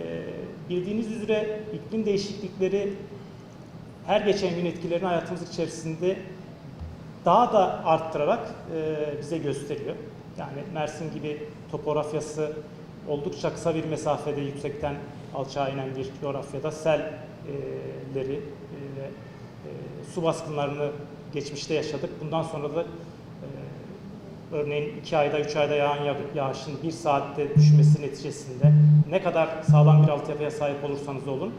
Ee, bildiğiniz üzere iklim değişiklikleri her geçen gün etkilerini hayatımız içerisinde daha da arttırarak e, bize gösteriyor. Yani Mersin gibi topografyası oldukça kısa bir mesafede yüksekten alçağa inen bir coğrafyada selleri e, ve e, su baskınlarını geçmişte yaşadık. Bundan sonra da örneğin 2 ayda 3 ayda yağan yağ- yağışın bir saatte düşmesi neticesinde ne kadar sağlam bir altyapıya sahip olursanız olun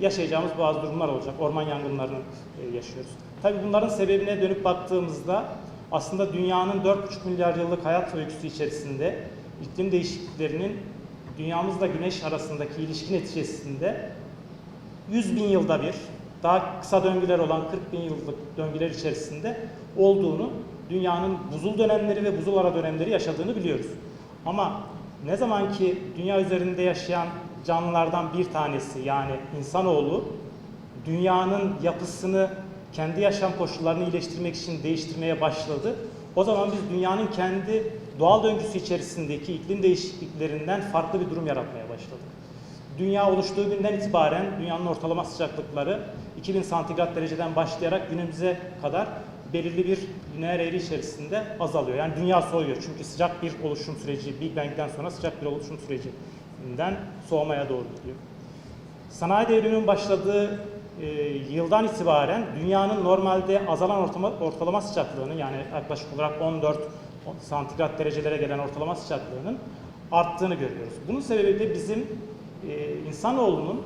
yaşayacağımız bazı durumlar olacak. Orman yangınlarını e, yaşıyoruz. Tabii bunların sebebine dönüp baktığımızda aslında dünyanın 4,5 milyar yıllık hayat öyküsü içerisinde iklim değişikliklerinin dünyamızla güneş arasındaki ilişki neticesinde 100 bin yılda bir, daha kısa döngüler olan 40 bin yıllık döngüler içerisinde olduğunu, dünyanın buzul dönemleri ve buzul ara dönemleri yaşadığını biliyoruz. Ama ne zaman ki dünya üzerinde yaşayan canlılardan bir tanesi yani insanoğlu dünyanın yapısını kendi yaşam koşullarını iyileştirmek için değiştirmeye başladı. O zaman biz dünyanın kendi doğal döngüsü içerisindeki iklim değişikliklerinden farklı bir durum yaratmaya başladık. Dünya oluştuğu günden itibaren dünyanın ortalama sıcaklıkları 2000 santigrat dereceden başlayarak günümüze kadar belirli bir lineer eğri içerisinde azalıyor. Yani dünya soğuyor çünkü sıcak bir oluşum süreci, Big Bang'den sonra sıcak bir oluşum sürecinden soğumaya doğru gidiyor. Sanayi devriminin başladığı e, yıldan itibaren dünyanın normalde azalan ortama, ortalama sıcaklığını yani yaklaşık olarak 14 santigrat derecelere gelen ortalama sıcaklığının arttığını görüyoruz. Bunun sebebi de bizim e, insanoğlunun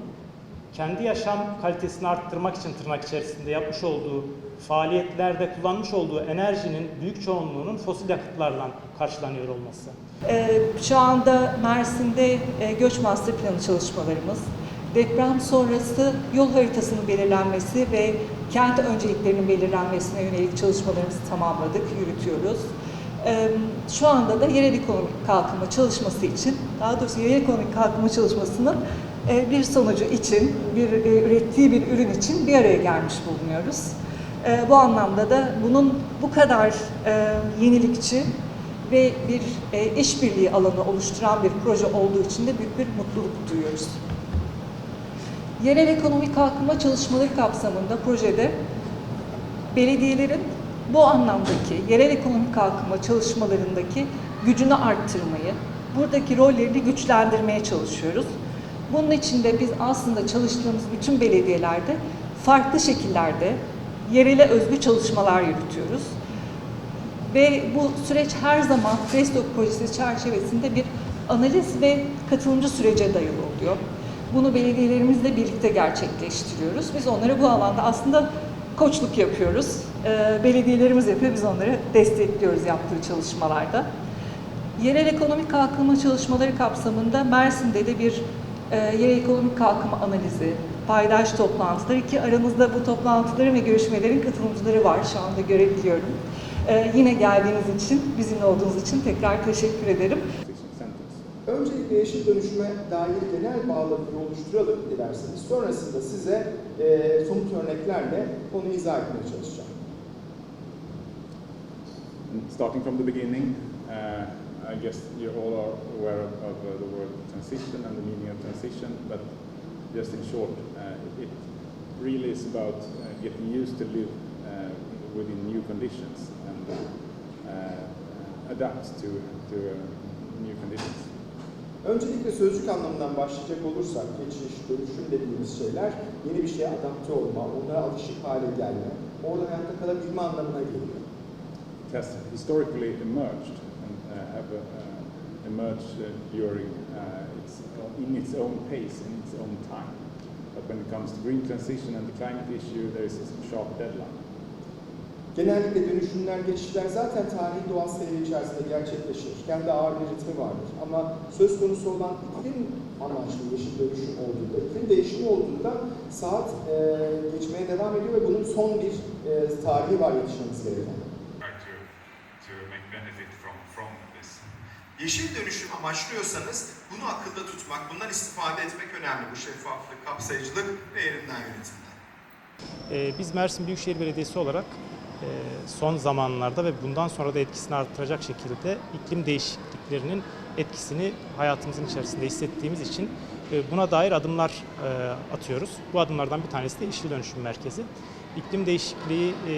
kendi yaşam kalitesini arttırmak için tırnak içerisinde yapmış olduğu faaliyetlerde kullanmış olduğu enerjinin büyük çoğunluğunun fosil yakıtlardan karşılanıyor olması. Ee, Şu anda Mersin'de e, göç master planı çalışmalarımız, deprem sonrası yol haritasının belirlenmesi ve kent önceliklerinin belirlenmesine yönelik çalışmalarımızı tamamladık, yürütüyoruz. Şu anda da yerel ekonomik kalkınma çalışması için, daha doğrusu yerel ekonomik kalkınma çalışmasının e, bir sonucu için, bir e, ürettiği bir ürün için bir araya gelmiş bulunuyoruz. Ee, Bu anlamda da bunun bu kadar e, yenilikçi ve bir e, işbirliği alanı oluşturan bir proje olduğu için de büyük bir mutluluk duyuyoruz. Yerel ekonomik kalkınma çalışmaları kapsamında projede belediyelerin bu anlamdaki yerel ekonomik kalkınma çalışmalarındaki gücünü arttırmayı, buradaki rollerini güçlendirmeye çalışıyoruz. Bunun için de biz aslında çalıştığımız bütün belediyelerde farklı şekillerde yerele özgü çalışmalar yürütüyoruz. Ve bu süreç her zaman Prestock projesi çerçevesinde bir analiz ve katılımcı sürece dayalı oluyor. Bunu belediyelerimizle birlikte gerçekleştiriyoruz. Biz onlara bu alanda aslında koçluk yapıyoruz. Ee, belediyelerimiz yapıyor, biz onları destekliyoruz yaptığı çalışmalarda. Yerel ekonomik kalkınma çalışmaları kapsamında Mersin'de de bir e, yerel ekonomik kalkınma analizi, paydaş toplantıları ki aranızda bu toplantıların ve görüşmelerin katılımcıları var şu anda görebiliyorum. E, yine geldiğiniz için, bizimle olduğunuz için tekrar teşekkür ederim. Öncelikle yeşil dönüşüme dair genel bağlamını oluşturalım dilerseniz. Sonrasında size e, somut örneklerle onu izah etmeye çalışacağım. Starting from the beginning, uh, I guess you all are aware of, of uh, the word transition and the meaning of transition, but just in short, uh, it really is about uh, getting used to live uh, within new conditions and uh, adapt to, to uh, new conditions. Öncelikle sözcük anlamından başlayacak olursak geçiş, dönüşüm dediğimiz şeyler yeni bir şeye adapte olma, ona alışık hale gelme, orada hayatta kalabilme anlamına geliyor. Has historically emerged and uh, have uh, emerged uh, during uh, its, in its own pace, in its own time. But when it comes to green transition and the climate issue, there is a sharp deadline. Genellikle dönüşümler, geçişler zaten tarihi doğal seyir içerisinde gerçekleşir. Kendi ağır bir ritmi vardır. Ama söz konusu olan iklim amaçlı yeşil dönüşüm olduğunda, iklim değişimi olduğunda saat e, geçmeye devam ediyor ve bunun son bir e, tarihi var yetişmemiz gereken. try to, to make benefit from, from this. Yeşil dönüşüm amaçlıyorsanız bunu akılda tutmak, bundan istifade etmek önemli. Bu şeffaflık, kapsayıcılık ve yerinden yönetimden. Ee, Biz Mersin Büyükşehir Belediyesi olarak e, son zamanlarda ve bundan sonra da etkisini artıracak şekilde iklim değişikliklerinin etkisini hayatımızın içerisinde hissettiğimiz için e, buna dair adımlar e, atıyoruz. Bu adımlardan bir tanesi de İşli Dönüşüm Merkezi. İklim değişikliği e,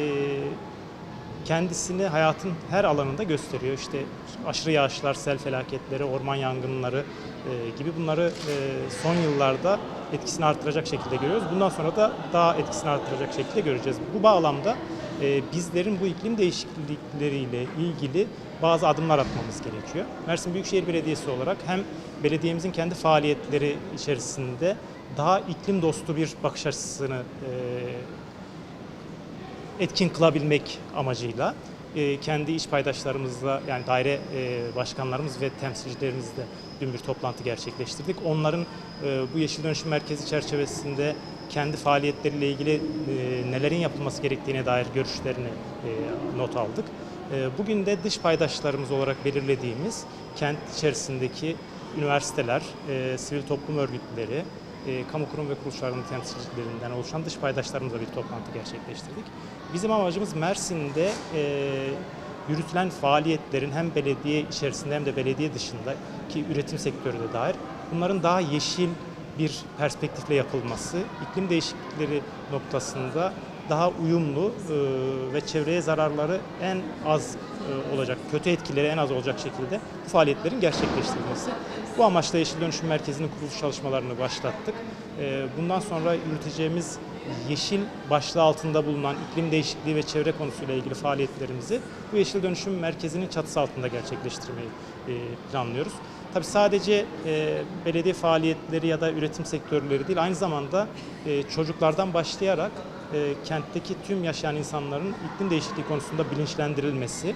kendisini hayatın her alanında gösteriyor. İşte aşırı yağışlar, sel felaketleri, orman yangınları e, gibi bunları e, son yıllarda etkisini artıracak şekilde görüyoruz. Bundan sonra da daha etkisini artıracak şekilde göreceğiz. Bu bağlamda e, bizlerin bu iklim değişiklikleriyle ilgili bazı adımlar atmamız gerekiyor. Mersin Büyükşehir Belediyesi olarak hem belediyemizin kendi faaliyetleri içerisinde daha iklim dostu bir bakış açısını e, etkin kılabilmek amacıyla e, kendi iş paydaşlarımızla yani daire e, başkanlarımız ve temsilcilerimizle dün bir toplantı gerçekleştirdik. Onların e, bu Yeşil Dönüşüm Merkezi çerçevesinde kendi faaliyetleriyle ilgili nelerin yapılması gerektiğine dair görüşlerini e, not aldık. Bugün de dış paydaşlarımız olarak belirlediğimiz kent içerisindeki üniversiteler, sivil toplum örgütleri, e, kamu kurum ve kuruluşlarının temsilcilerinden oluşan dış paydaşlarımızla bir toplantı gerçekleştirdik. Bizim amacımız Mersin'de e, yürütülen faaliyetlerin hem belediye içerisinde hem de belediye dışında ki üretim sektörü de dair bunların daha yeşil bir perspektifle yapılması, iklim değişiklikleri noktasında daha uyumlu e, ve çevreye zararları en az olacak, kötü etkileri en az olacak şekilde bu faaliyetlerin gerçekleştirilmesi. Bu amaçla Yeşil Dönüşüm Merkezi'nin kuruluş çalışmalarını başlattık. E, bundan sonra yürüteceğimiz yeşil başlığı altında bulunan iklim değişikliği ve çevre konusuyla ilgili faaliyetlerimizi bu Yeşil Dönüşüm Merkezi'nin çatısı altında gerçekleştirmeyi e, planlıyoruz. Tabii sadece e, belediye faaliyetleri ya da üretim sektörleri değil, aynı zamanda e, çocuklardan başlayarak e, kentteki tüm yaşayan insanların iklim değişikliği konusunda bilinçlendirilmesi,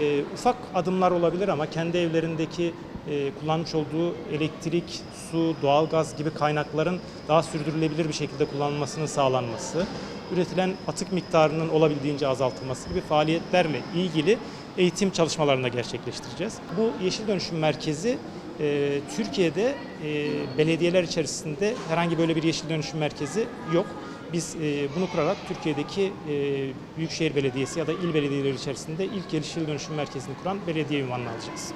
e, ufak adımlar olabilir ama kendi evlerindeki e, kullanmış olduğu elektrik, su, doğalgaz gibi kaynakların daha sürdürülebilir bir şekilde kullanılmasının sağlanması, üretilen atık miktarının olabildiğince azaltılması gibi faaliyetlerle ilgili eğitim çalışmalarını da gerçekleştireceğiz. Bu Yeşil Dönüşüm Merkezi e, Türkiye'de e, belediyeler içerisinde herhangi böyle bir yeşil dönüşüm merkezi yok. Biz e, bunu kurarak Türkiye'deki e, Büyükşehir Belediyesi ya da il belediyeleri içerisinde ilk yeşil dönüşüm merkezini kuran belediye ünvanını alacağız.